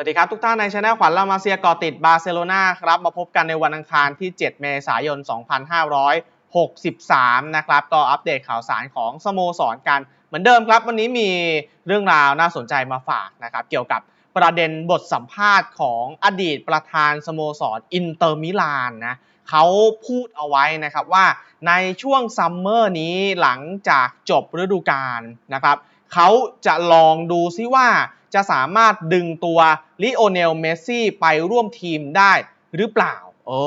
สวัสดีครับ ทุกท่านในช anel ขวัญลามาเซียก่อติดบาร์เซโลนาครับมาพบกันในวันอังคารที่ 7 เมษายน 2563 นะครับ ก็อัปเดตข่าวสารของสโมสรกันเหมือนเดิมครับ วันนี้มีเรื่องราวน่าสนใจมาฝากนะครับ เกี่ยวกับประเด็นบทสัมภาษณ์ของอดีตประธานสโมสรอินเตอร์มิลานนะเขาพูดเอาไว้นะครับว่าในช่วงซัมเมอร์นี้หลังจากจบฤดูกาลนะครับเขาจะลองดูซิว่า จะสามารถดึงตัวลิโอเนลเมสซี่ไปร่วมทีมได้หรือเปล่า โอ้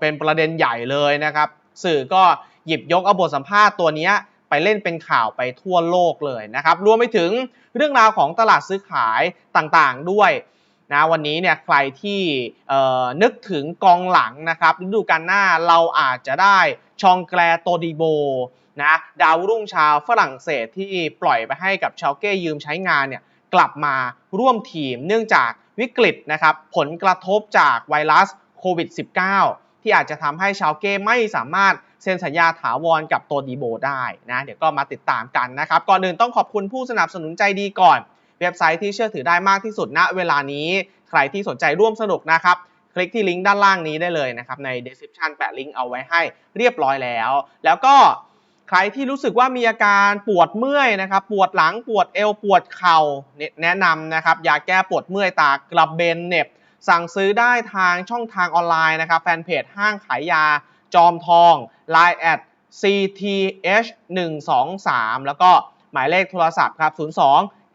เป็นประเด็นใหญ่เลยนะครับ สื่อก็หยิบยกเอาบทสัมภาษณ์ตัวนี้ไปเล่นเป็นข่าวไปทั่วโลกเลยนะครับ รวมไปถึงเรื่องราวของตลาดซื้อขายต่างๆด้วยนะวันนี้เนี่ยใครที่นึกถึงกองหลังนะครับฤดูกาลหน้าเราอาจจะได้ชองแกลโตดีโบนะดาวรุ่งชาวฝรั่งเศสที่ปล่อยไปให้กับชาวเก้ยืมใช้งานเนี่ย กลับมาร่วมทีม เนื่องจากวิกฤตนะครับผลกระทบจากไวรัสโควิด -19 ที่อาจจะทำให้ชาวเก้ไม่สามารถเซ็นสัญญาถาวรกับตัวดีโบได้นะเดี๋ยวก็มาติดตามกันนะครับ ก่อนอื่นต้องขอบคุณผู้สนับสนุนใจดีก่อน เว็บไซต์ที่เชื่อถือได้มากที่สุดณเวลานี้ใครที่สนใจร่วมสนุกนะครับคลิกที่ลิงก์ด้านล่างนี้ได้เลยนะครับใน description แปะลิงก์เอาไว้ให้เรียบร้อยแล้ว แล้วก็ ใครที่รู้สึกว่ามีอาการปวดเมื่อยนะครับ ปวดหลังปวดเอวปวดเข่าแนะนำนะครับยาแก้ปวดเมื่อยตากระเบนเน็บ สั่งซื้อได้ทางช่องทางออนไลน์นะครับ แฟนเพจห้างขายยาจอมทอง Line แอด cth 1 2 3แล้วก็หมายเลขโทรศัพท์ครับ 02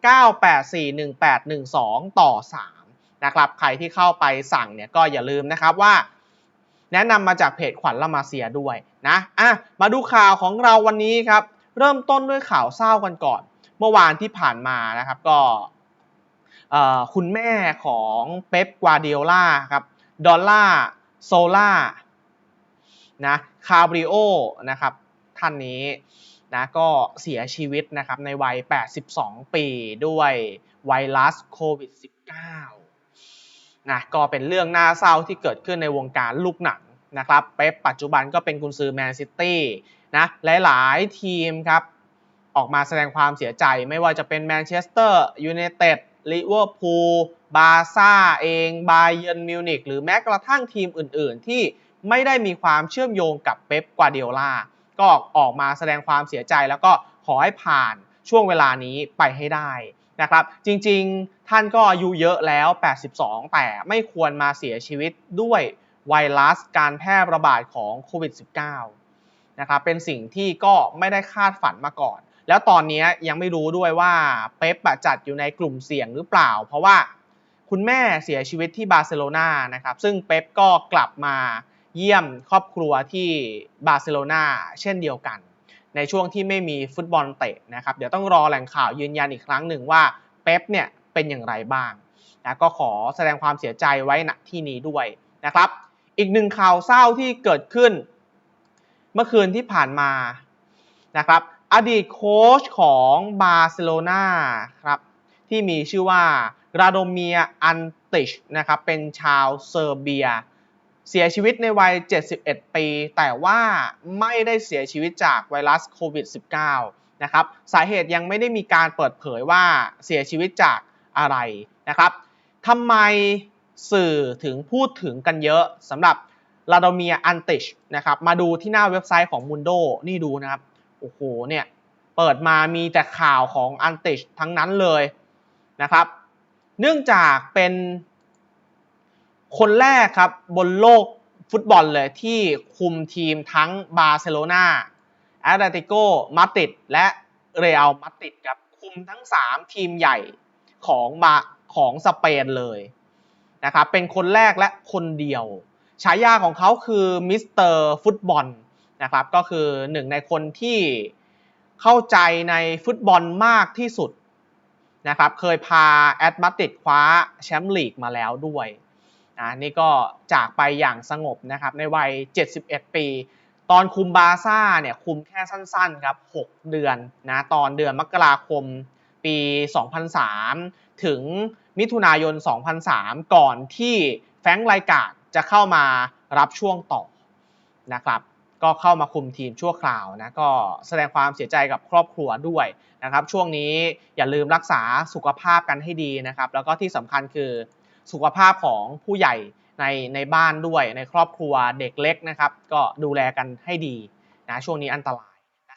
984 1812 ต่อ 3 นะครับ ใครที่เข้าไปสั่งเนี่ยก็อย่าลืมนะครับว่า แนะนำมาจากเพจขวัญละมาเซียด้วย นะอะมาดูข่าวของเราวันนี้ครับ เริ่มต้นด้วยข่าวเศร้ากันก่อน เมื่อวานที่ผ่านมานะครับก็คุณแม่ของเป๊ปกวาเดียล่าครับดอลล่าโซล่านะคาบริโอนะครับท่านนี้นะก็เสียชีวิตนะครับในวัย 82 ปีด้วยไวรัสโควิด -19 นะก็เป็นเรื่องน่าเศร้าที่เกิดขึ้นในวงการลูกหนัง นะครับเป๊ปปัจจุบันก็เป็นกุนซือแมนซิตี้นะหลายๆทีมครับออกมาแสดงความเสียใจไม่ว่าจะเป็นแมนเชสเตอร์ยูไนเต็ดลิเวอร์พูลบาซ่าเองบาเยนมิวนิกหรือแม้กระทั่งทีมอื่น ๆ ที่ไม่ได้มีความเชื่อมโยงกับเป๊ปกวาเดียล่าก็ออกมาแสดงความเสียใจแล้วก็ขอให้ผ่านช่วงเวลานี้ไปให้ได้นะครับ จริงๆ ท่านก็อายุเยอะแล้ว 82 แต่ไม่ควรมาเสียชีวิตด้วย ไวรัสการแพร่ระบาดของโควิด -19 นะครับเป็นสิ่งที่ก็ไม่ได้คาดฝันมาก่อน แล้วตอนนี้ยังไม่รู้ด้วยว่าเป๊ปจัดอยู่ในกลุ่มเสี่ยงหรือเปล่า เพราะว่าคุณแม่เสียชีวิตที่บาร์เซโลนานะครับซึ่งเป๊ปก็กลับมาเยี่ยมครอบครัวที่บาร์เซโลนาเช่นเดียวกัน ในช่วงที่ไม่มีฟุตบอลเตะนะครับเดี๋ยวต้องรอแหล่งข่าวยืนยันอีกครั้งหนึ่งว่าเป๊ปเนี่ยเป็นอย่างไรบ้างนะก็ขอแสดงความเสียใจไว้ณที่นี้ด้วยนะครับ อีกหนึ่งข่าวเศร้าที่เกิดขึ้น เมื่อคืนที่ผ่านมานะครับ อดีตโค้ชของบาร์เซโลนาครับที่มีชื่อว่าราโดเมียอันติชนะครับเป็นชาวเซอร์เบีย เสียชีวิตในวัย 71 ปี แต่ว่าไม่ได้เสียชีวิตจากไวรัสโควิด -19 นะครับสาเหตุยังไม่ได้มีการเปิดเผยว่าเสียชีวิตจากอะไรนะครับทำไม สื่อถึงพูดถึงกันเยอะสำหรับลาดเมียอันติชนะครับมาดูที่หน้าเว็บไซต์ของมุนโดนี่ดูนะครับ โอ้โหเนี่ยเปิดมามีแต่ข่าวของอันติชทั้งนั้นเลยนะครับ เนื่องจากเป็นคนแรกครับบนโลกฟุตบอลเลยที่คุมทีมทั้งบาร์เซโลนาแอตเลติโกมาติดและเรอัลมาติดครับคุมทั้ง 3 ทีมใหญ่ของมาของสเปนเลย นะครับเป็นคนแรกและคนเดียว ฉายาของเขาคือมิสเตอร์ฟุตบอลนะครับก็คือหนึ่งในคนที่เข้าใจในฟุตบอลมากที่สุดนะครับเคยพาแอตมาติดคว้าแชมป์ลีกมาแล้วด้วยนะนี่ก็จากไปอย่างสงบนะครับในวัย 71 ปี ตอนคุมบาซ่าเนี่ยคุมแค่สั้นๆครับ 6 เดือนนะตอนเดือนมกราคมปี 2003 ถึงมิถุนายน 2003 ก่อนที่แฟงไลกาดจะเข้ามารับช่วงต่อนะครับก็เข้ามาคุมทีมชั่วคราวนะก็แสดงความเสียใจกับครอบครัวด้วยนะครับ ช่วงนี้อย่าลืมรักษาสุขภาพกันให้ดีนะครับ แล้วก็ที่สำคัญคือสุขภาพของผู้ใหญ่ในในบ้านด้วยในครอบครัวเด็กเล็กนะครับ ก็ดูแลกันให้ดีนะช่วงนี้อันตราย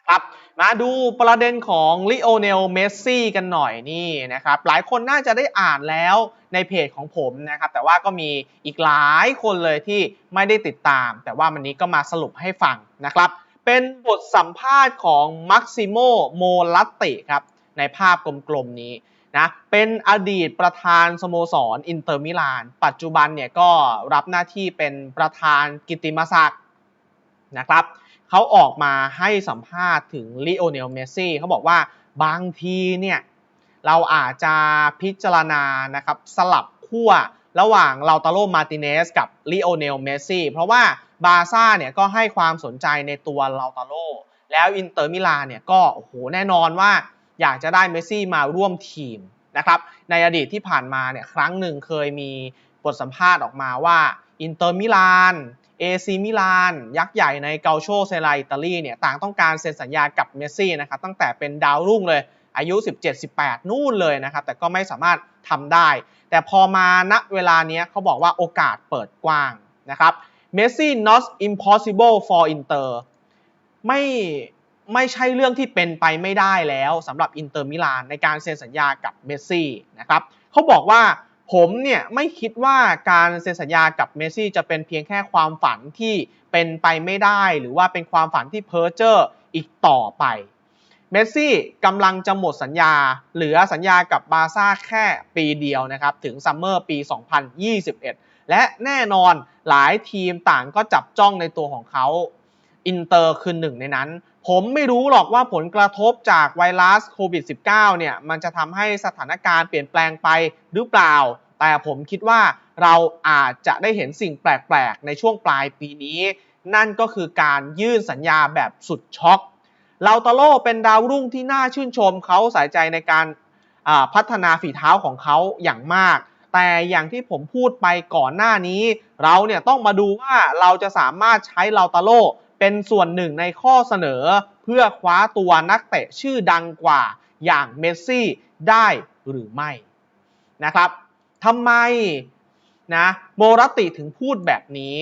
ครับมาดูประเด็นของลิโอเนล เมสซี่กันหน่อยนี่นะครับหลายคนน่าจะได้อ่านแล้วในเพจของผมนะครับแต่ว่าก็มีอีกหลายคนเลยที่ไม่ได้ติดตาม แต่ว่าวันนี้ก็มาสรุปให้ฟังนะครับ เป็นบทสัมภาษณ์ของมักซิโมโมลัตติครับในภาพกลมๆนี้นะเป็นอดีตประธานสโมสรอินเตอร์มิลาน ปัจจุบันเนี่ยก็รับหน้าที่เป็นประธานกิตติมศักดิ์นะครับ เขาออกมาให้สัมภาษณ์ถึงลิโอเนลเมสซี่เขาบอกว่าบางทีเนี่ยเราอาจจะพิจารณานะครับสลับขั้วระหว่างลาตาโรมาติเนสกับลิโอเนลเมสซี่เพราะว่าบาซ่าเนี่ยก็ให้ความสนใจในตัวลาตาโรแล้วอินเตอร์มิลานเนี่ยก็โอ้โหแน่นอนว่าอยากจะได้เมสซี่มาร่วมทีมนะครับในอดีตที่ผ่านมาเนี่ยครั้งหนึ่งเคยมีบทสัมภาษณ์ออกมาว่าอินเตอร์มิลาน เอซีมิลาน ยักษ์ใหญ่ในเกาโชเซลาอิตาลีเนี่ยต่างต้องการเซ็นสัญญากับเมสซี่นะครับตั้งแต่เป็นดาวรุ่งเลยอายุ 17-18 นู่นเลยนะครับ แต่ก็ไม่สามารถทำได้ แต่พอมาณเวลานี้เขาบอกว่าโอกาสเปิดกว้างนะครับเมสซี่ not impossible for Inter ไม่ไม่ใช่เรื่องที่เป็นไปไม่ได้แล้วสำหรับอินเตอร์มิลานในการเซ็นสัญญากับเมสซี่นะครับเขาบอกว่า ผมเนี่ยไม่คิดว่าการเซ็นสัญญากับเมซี่จะเป็นเพียงแค่ความฝันที่เป็นไปไม่ได้ หรือว่าเป็นความฝันที่เพ้อเจ้ออีกต่อไปเมสซี่กำลังจะหมดสัญญา เหลือสัญญากับบาซ่าแค่ปีเดียวนะครับ ถึงซัมเมอร์ปี 2021 และแน่นอนหลายทีมต่างก็จับจ้องในตัวของเขา อินเตอร์คือหนึ่งในนั้น ผมไม่รู้หรอกว่าผลกระทบจากไวรัสโควิด -19 เนี่ย มันจะทำให้สถานการณ์เปลี่ยนแปลงไปหรือเปล่า แต่ผมคิดว่าเราอาจจะได้เห็นสิ่งแปลกๆ ในช่วงปลายปีนี้ นั่นก็คือการยื่นสัญญาแบบสุดช็อกลาตาโลเป็นดาวรุ่งที่น่าชื่นชมเขาใส่ใจในการพัฒนาฝีเท้าของเขาอย่างมาก แต่อย่างที่ผมพูดไปก่อนหน้านี้ เราเนี่ยต้องมาดูว่าเราจะสามารถใช้ลาตาโลเป็นส่วนหนึ่งในข้อเสนอ เพื่อคว้าตัวนักเตะชื่อดังกว่าอย่างเมสซี่ได้หรือไม่นะครับ ทำไมนะโมรัติถึงพูดแบบนี้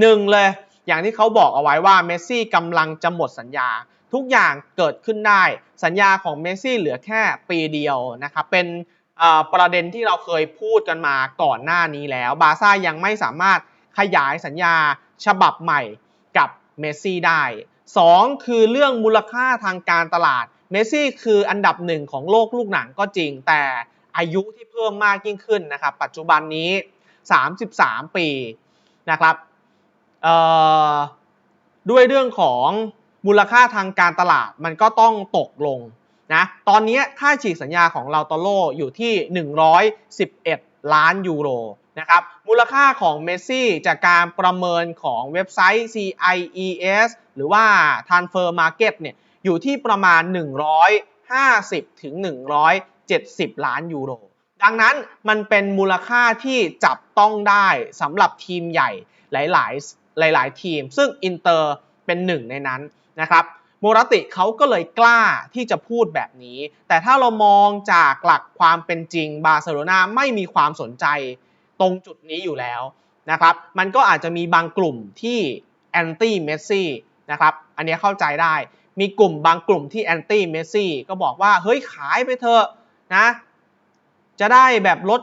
หนึ่งเลยอย่างที่เขาบอกเอาไว้ว่าเมสซี่กำลังจะหมดสัญญา ทุกอย่างเกิดขึ้นได้ สัญญาของเมสซี่เหลือแค่ปีเดียวนะครับเป็นประเด็นที่เราเคยพูดกันมาก่อนหน้านี้แล้ว บาซ่ายังไม่สามารถขยายสัญญาฉบับใหม่กับเมสซี่ได้ 2 คือเรื่องมูลค่าทางการตลาด เมสซี่คืออันดับหนึ่งของโลกลูกหนังก็จริง แต่ อายุที่เพิ่มมากยิ่งขึ้นนะครับ ปัจจุบันนี้ 33 ปีนะครับด้วยเรื่องของมูลค่าทางการตลาดมันก็ต้องตกลงนะตอนนี้ค่าฉีกสัญญาของเราตโลอยู่ที่ 111 ล้านยูโรนะครับมูลค่าของเมสซี่จากการประเมินของเว็บไซต์ CIES หรือว่า Transfer Market เนี่ยอยู่ที่ประมาณ 150 ถึง 70 ล้านยูโร ดังนั้นมันเป็นมูลค่าที่จับต้องได้สำหรับทีมใหญ่หลาย ๆ หลาย ๆ ทีม ซึ่งอินเตอร์เป็นหนึ่งในนั้นนะครับโมรติเขาก็เลยกล้าที่จะพูดแบบนี้ แต่ถ้าเรามองจากหลักความเป็นจริงบาร์เซโลนาไม่มีความสนใจตรงจุดนี้อยู่แล้วนะครับ มันก็อาจจะมีบางกลุ่มที่แอนตี้เมสซี่นะครับ อันนี้เข้าใจได้ มีกลุ่มบางกลุ่มที่แอนตี้เมสซี่ก็บอกว่า เฮ้ยขายไปเถอะ นะ จะได้แบบลด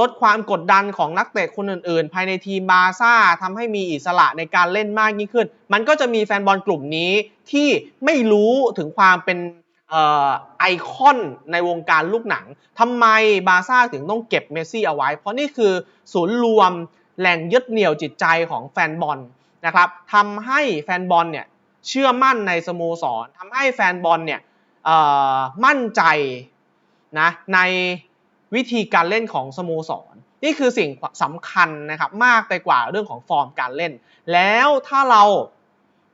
ลดความกดดันของนักเตะคนอื่นๆ ภายในทีมบาซ่าทำให้มีอิสระในการเล่นมากยิ่งขึ้น มันก็จะมีแฟนบอลกลุ่มนี้ที่ไม่รู้ถึงความเป็นไอคอนในวงการลูกหนังทำไมบาซ่าถึงต้องเก็บเมสซี่เอาไว้ เพราะนี่คือศูนย์รวมแหล่งยึดเหนี่ยวจิตใจของแฟนบอลนะครับทำให้แฟนบอลเนี่ยเชื่อมั่นในสโมสรทำให้แฟนบอลเนี่ยมั่นใจ นะในวิธีการเล่นของสโมสร นี่คือสิ่งสำคัญนะครับมากไปกว่าเรื่องของฟอร์มการเล่น แล้วถ้าเรา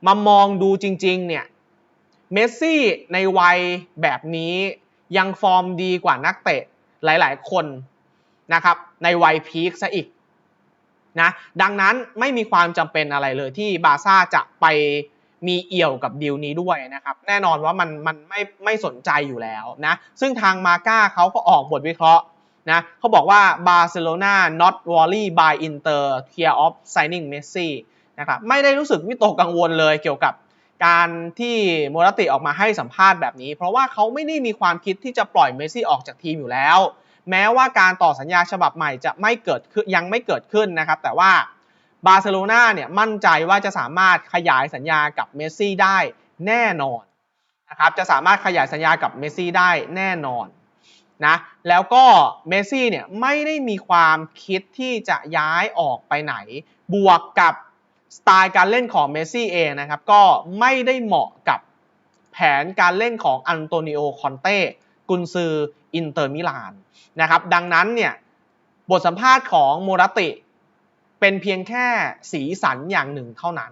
มามองดูจริงๆเนี่ยเมสซี่ในวัยแบบนี้ยังฟอร์มดีกว่านักเตะหลายๆ คนนะครับในวัยพีคซะอีกนะดังนั้นไม่มีความจำเป็นอะไรเลยที่บาร์ซ่าจะไป มีเอี่ยวกับดีลนี้ด้วยนะครับแน่นอนว่ามันมันไม่ไม่สนใจอยู่แล้วนะซึ่งทางมาก้าเขาก็ออกบทวิเคราะห์นะเขาบอกว่าบาร์เซโลนา not worry by Inter fear of signing Messi นะครับไม่ได้รู้สึกวิตกกังวลเลยเกี่ยวกับการที่โมรติออกมาให้สัมภาษณ์แบบนี้ เพราะว่าเขาไม่ได้มีความคิดที่จะปล่อยเมสซี่ออกจากทีมอยู่แล้ว แม้ว่าการต่อสัญญาฉบับใหม่จะไม่เกิดขึ้นยังไม่เกิดขึ้นนะครับ แต่ว่า บาร์เซโลนาเนี่ยมั่นใจว่าจะสามารถขยายสัญญากับเมสซี่ได้แน่นอนนะครับจะสามารถขยายสัญญากับเมสซี่ได้แน่นอนนะแล้วก็เมสซี่เนี่ยไม่ได้มีความคิดที่จะย้ายออกไปไหน บวกกับสไตล์การเล่นของเมสซี่เองนะครับก็ไม่ได้เหมาะกับแผนการเล่นของอันโตนิโอคอนเต้กุนซืออินเตอร์มิลานนะครับดังนั้นเนี่ยบทสัมภาษณ์ของโมรติ เป็นเพียงแค่สีสันอย่างหนึ่งเท่านั้น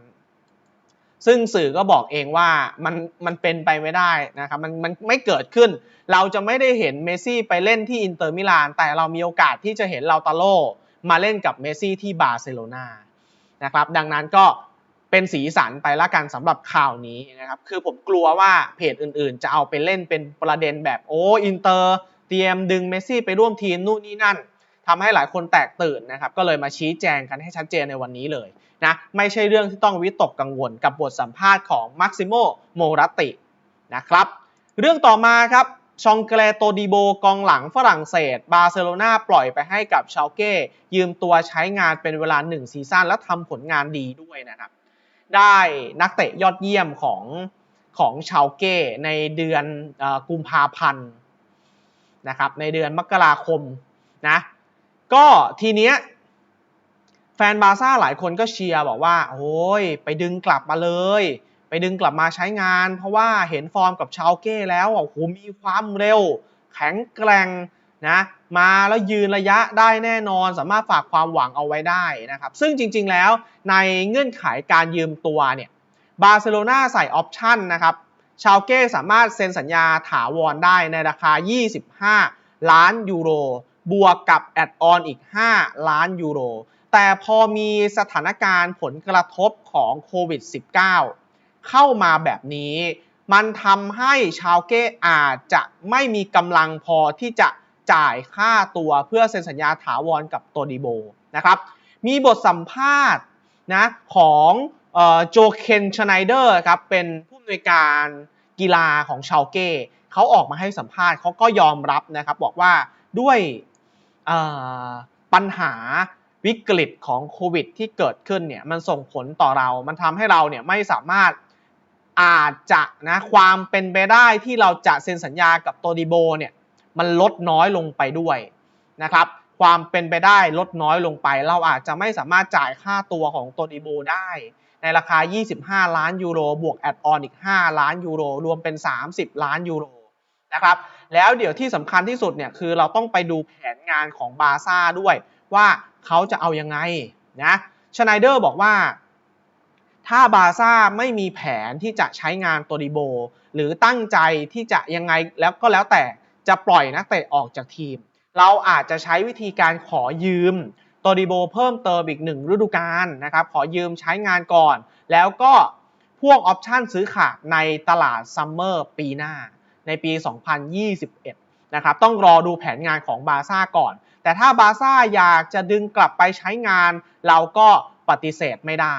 ซึ่งสื่อก็บอกเองว่ามันมันเป็นไปไม่ได้นะครับมันมันไม่เกิดขึ้น เราจะไม่ได้เห็นเมซี่ไปเล่นที่อินเตอร์มิลานแต่เรามีโอกาสที่จะเห็นลาตาโลมาเล่นกับเมซี่ที่บาร์เซโลนานะครับดังนั้นก็เป็นสีสันไปละกันสำหรับข่าวนี้นะครับ คือผมกลัวว่าเพจอื่นๆ จะเอาไปเล่นเป็นประเด็นแบบโอ้อินเตอร์เตรียมดึงเมซี่ไปร่วมทีมนู่นนี่นั่น ทำให้หลายคนแตกตื่นนะครับก็เลยมาชี้แจงกันให้ชัดเจนในวันนี้เลยนะไม่ใช่เรื่องที่ต้องวิตกกังวลกับบทสัมภาษณ์ของมักซิโมโมรัตตินะครับเรื่องต่อมาครับชองเกรโตดิโบกองหลังฝรั่งเศส บาร์เซโลนาปล่อยไปให้กับชาเก้ยืมตัวใช้งานเป็นเวลา 1 ซีซั่นและทำผลงานดีด้วยนะครับ ได้นักเตะยอดเยี่ยมของของชาเก้ในเดือนอกุมภาพันธ์นะครับในเดือนมกราคมนะ ก็ทีเนี้ยแฟนบาร์ซ่าหลายคนก็เชียร์บอกว่า โอ้ย ไปดึงกลับมาเลย ไปดึงกลับมาใช้งาน เพราะว่าเห็นฟอร์มกับชาวเก้แล้วโอ้โหมีความเร็ว แข็งแกร่งนะมาแล้วยืนระยะได้แน่นอน สามารถฝากความหวังเอาไว้ได้นะครับ ซึ่งจริงๆแล้วในเงื่อนไขการยืมตัวเนี่ยบาร์เซโลนาใส่ออปชั่นนะครับชาวเก้สามารถเซ็นสัญญาถาวรได้ในราคา 25 ล้านยูโร บวกกับแอดออนอีก 5 ล้านยูโร แต่พอมีสถานการณ์ผลกระทบของโควิด -19 เข้ามาแบบนี้ มันทำให้ชาวเก้อาจจะไม่มีกำลังพอที่จะจ่ายค่าตัวเพื่อเซ็นสัญญาถาวรกับโตดิโบนะครับ มีบทสัมภาษณ์นะของโจเคนชไนเดอร์ครับเป็นผู้อำนวยการกีฬาของชาวเก้เขาออกมาให้สัมภาษณ์เขาก็ยอมรับนะครับบอกว่าด้วย ปัญหาวิกฤตของโควิดที่เกิดขึ้นเนี่ยมันส่งผลต่อเรา มันทำให้เราเนี่ยไม่สามารถอาจจะนะความเป็นไปได้ที่เราจะเซ็นสัญญากับโตดิโบเนี่ยมันลดน้อยลงไปด้วยนะครับ ความเป็นไปได้ลดน้อยลงไป เราอาจจะไม่สามารถจ่ายค่าตัวของโตดิโบได้ ในราคา 25 ล้านยูโรบวกแอดออนอีก 5 ล้านยูโรรวมเป็น 30 ล้านยูโร นะครับ แล้วเดี๋ยวที่สำคัญที่สุดเนี่ยคือเราต้องไปดูแผนงานของบาซ่าด้วย ว่าเขาจะเอายังไงนะชไนเดอร์บอกว่า ถ้าบาซ่าไม่มีแผนที่จะใช้งานโตดิโบ หรือตั้งใจที่จะยังไงแล้วก็แล้วแต่จะปล่อยนักเตะออกจากทีม เราอาจจะใช้วิธีการขอยืมโตดิโบเพิ่มเติมอีกหนึ่งฤดูกาลนะครับ ขอยืมใช้งานก่อน แล้วก็พวกออปชันซื้อขาดในตลาดซัมเมอร์ปีหน้า ในปี 2021 นะครับ ต้องรอดูแผนงานของบาซ่าก่อน แต่ถ้าบาซ่าอยากจะดึงกลับไปใช้งาน เราก็ปฏิเสธไม่ได้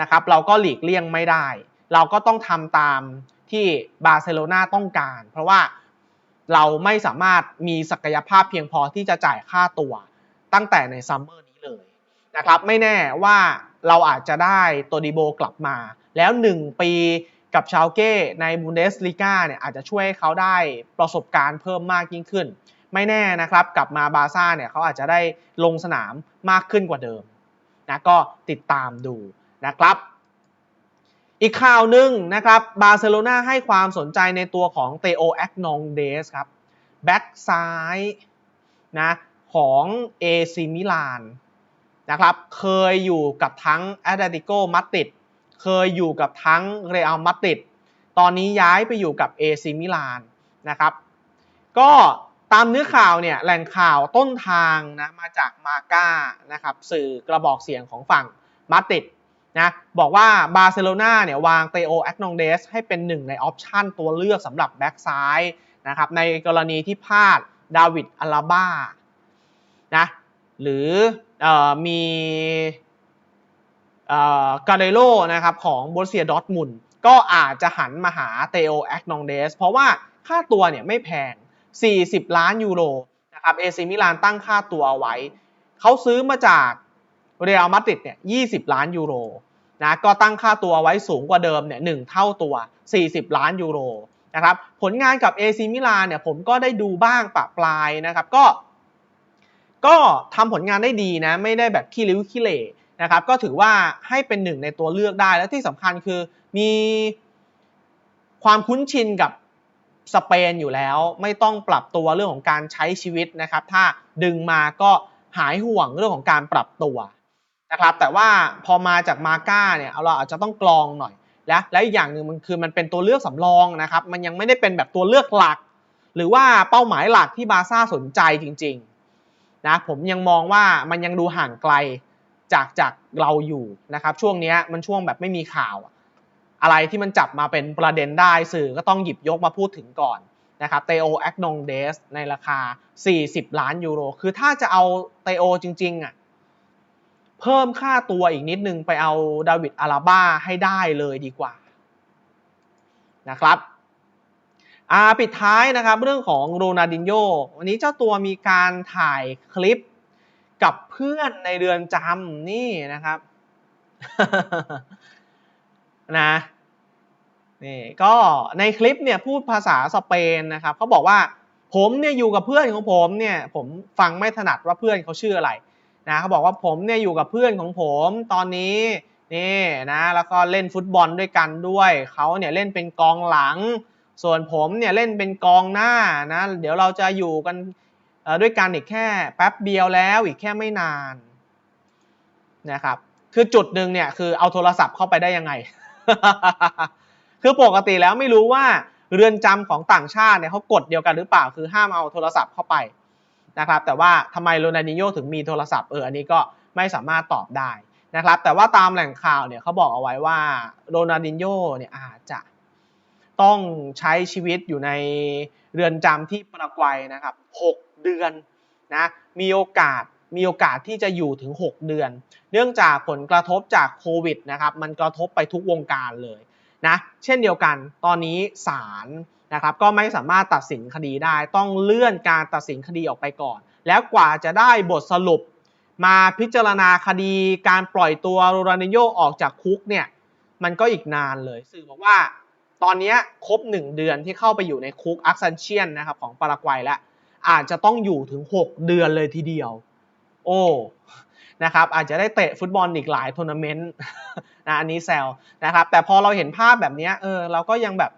นะครับ เราก็หลีกเลี่ยงไม่ได้ เราก็ต้องทำตามที่บาร์เซโลนาต้องการ เพราะว่าเราไม่สามารถมีศักยภาพเพียงพอที่จะจ่ายค่าตัวตั้งแต่ในซัมเมอร์นี้เลยนะครับ ไม่แน่ว่าเราอาจจะได้ตัวดีโบกลับมา แล้ว 1 ปี กับชาวเก้ในบูนเดสลีกาเนี่ยอาจจะช่วยให้เขาได้ประสบการณ์เพิ่มมากยิ่งขึ้น ไม่แน่นะครับ กลับมาบาซ่าเนี่ยเขาอาจจะได้ลงสนามมากขึ้นกว่าเดิมนะก็ติดตามดูนะครับ อีกข่าวหนึ่งนะครับบาร์เซโลนาให้ความสนใจในตัวของเตโอแอกนองเดสครับแบ็กซ้ายนะของเอซิมิลานนะครับเคยอยู่กับทั้งแอตเลติโกมาดริด เคยอยู่กับทั้งเรอัลมาดริดตอนนี้ย้ายไปอยู่กับเอซิมิลานนะครับ ก็ตามเนื้อข่าวเนี่ยแหล่งข่าวต้นทางนะมาจากมาก้านะครับสื่อกระบอกเสียงของฝั่งมาติดนะบอกว่าบาร์เซโลนาเนี่ยวางเตโอแอคนองเดสให้เป็นหนึ่งในออปชันตัวเลือกสำหรับแบ็กซ้ายนะครับในกรณีที่พลาดดาวิดอาราบ้านะหรือออมี กาเดโลนะครับของโบเซียดอทมุนก็อาจจะหันมาหาเตโอแอคนองเดสเพราะว่าค่าตัวเนี่ยไม่แพง 40 ล้านยูโรนะครับเอซิมิลานตั้งค่าตัวเอาไว้ เขาซื้อมาจากเรอัลมาดริดเนี่ย20 ล้านยูโรนะก็ตั้งค่าตัวไว้สูงกว่าเดิมเนี่ยหเท่าตัว 40 ล้านยูโรนะครับผลงานกับเอซิมิลานเนี่ยผมก็ได้ดูบ้างปะปลายนะครับก็ ก็ทำผลงานได้ดีนะ ไม่ได้แบบขี้ริ้วขี้เหร่ นะครับก็ถือว่าให้เป็นหนึ่งในตัวเลือกได้และที่สำคัญคือมีความคุ้นชินกับสเปนอยู่แล้วไม่ต้องปรับตัวเรื่องของการใช้ชีวิตนะครับ ถ้าดึงมาก็หายห่วงเรื่องของการปรับตัวนะครับ แต่ว่าพอมาจากมาก้าเนี่ยเราอาจจะต้องกรองหน่อย และและอีกอย่างหนึ่งมันคือมันเป็นตัวเลือกสำรองนะครับ มันยังไม่ได้เป็นแบบตัวเลือกหลัก หรือว่าเป้าหมายหลักที่บาซ่าสนใจจริง ๆ นะผมยังมองว่ามันยังดูห่างไกล จากจากเราอยู่นะครับ ช่วงนี้มันช่วงแบบไม่มีข่าว อะไรที่มันจับมาเป็นประเด็นได้สื่อก็ต้องหยิบยกมาพูดถึงก่อนนะครับเตโอแอคนงเดสในราคา 40 ล้านยูโร คือถ้าจะเอาเตโอจริงๆอะเพิ่มค่าตัวอีกนิดนึงไปเอาดาวิดอาราบ้าให้ได้เลยดีกว่านะครับอ่าปิดท้ายนะครับเรื่องของโรนัลดินโญวันนี้เจ้าตัวมีการถ่ายคลิป กับเพื่อนในเรือนจำนี่นะครับนะนี่ก็ในคลิปเนี่ยพูดภาษาสเปนนะครับเขาบอกว่าผมเนี่ยอยู่กับเพื่อนของผมเนี่ยผมฟังไม่ถนัดว่าเพื่อนเขาชื่ออะไรนะเขาบอกว่าผมเนี่ยอยู่กับเพื่อนของผมตอนนี้นี่นะแล้วก็เล่นฟุตบอลด้วยกันด้วยเขาเนี่ยเล่นเป็นกองหลัง ส่วนผมเนี่ยเล่นเป็นกองหน้านะเดี๋ยวเราจะอยู่กัน ด้วยกันอีกแค่แป๊บเดียวแล้วอีกแค่ไม่นานนะครับคือจุดหนึ่งเนี่ยคือเอาโทรศัพท์เข้าไปได้ยังไง คือปกติแล้วไม่รู้ว่าเรือนจำของต่างชาติเนี่ยเขากฎเดียวกันหรือเปล่า คือห้ามเอาโทรศัพท์เข้าไปนะครับแต่ว่าทำไมโรนัลดิโญถึงมีโทรศัพท์เอออันนี้ก็ไม่สามารถตอบได้นะครับแต่ว่าตามแหล่งข่าวเนี่ยเขาบอกเอาไว้ว่าโรนัลดิโญเนี่ยอาจจะต้องใช้ชีวิตอยู่ในเรือนจำที่ปารากวัยนะครับ6 เดือนนะมีโอกาสมีโอกาสที่จะอยู่ถึง 6 เดือน เนื่องจากผลกระทบจากโควิดนะครับมันกระทบไปทุกวงการเลยนะเช่นเดียวกันตอนนี้ศาลนะครับก็ไม่สามารถตัดสินคดีได้ ต้องเลื่อนการตัดสินคดีออกไปก่อน แล้วกว่าจะได้บทสรุป มาพิจารณาคดีการปล่อยตัวโรนันิโยออกจากคุกเนี่ยมันก็อีกนานเลยสื่อบอกว่าตอนนี้ครบ 1 เดือนที่เข้าไปอยู่ในคุกอักซันเชียนนะครับของปารากวัยแล้ว อาจจะต้องอยู่ถึง 6 เดือนเลยทีเดียว โอ้นะครับอาจจะได้เตะฟุตบอลอีกหลายทัวร์นาเมนต์นะอันนี้แซวนะครับแต่พอเราเห็นภาพแบบนี้เออเราก็ยังแบบ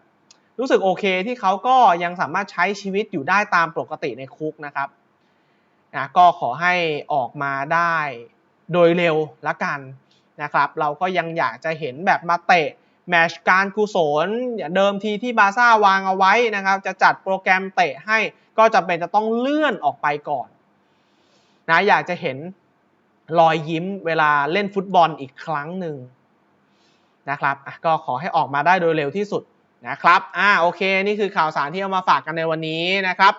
รู้สึกโอเคที่เขาก็ยังสามารถใช้ชีวิตอยู่ได้ตามปกติในคุกนะครับนะก็ขอให้ออกมาได้โดยเร็วละกันนะครับ เราก็ยังอยากจะเห็นแบบมาเตะ แมชการกุศลเดิมทีที่บาซ่าวางเอาไว้นะครับ จะจัดโปรแกรมเตะให้ก็จะเป็นจะต้องเลื่อนออกไปก่อนนะอยากจะเห็นรอยยิ้มเวลาเล่นฟุตบอลอีกครั้งหนึ่งนะครับก็ขอให้ออกมาได้โดยเร็วที่สุดนะครับอ่าโอเค นี่คือข่าวสารที่เอามาฝากกันในวันนี้นะครับ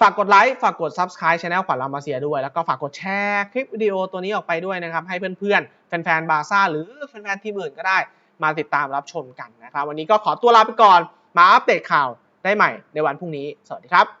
ฝากกดไลค์ฝากกด Subscribe Channel ขวัญรามาเสียด้วย แล้วก็ฝากกดแชร์คลิปวิดีโอตัวนี้ออกไปด้วยนะครับ ให้เพื่อนๆ แฟนๆ บาซ่าหรือแฟนๆ ทีมอื่นก็ได้ มาติดตามรับชมกันนะครับ วันนี้ก็ขอตัวลาไปก่อนมาอัปเดตข่าวได้ใหม่ในวันพรุ่งนี้ สวัสดีครับ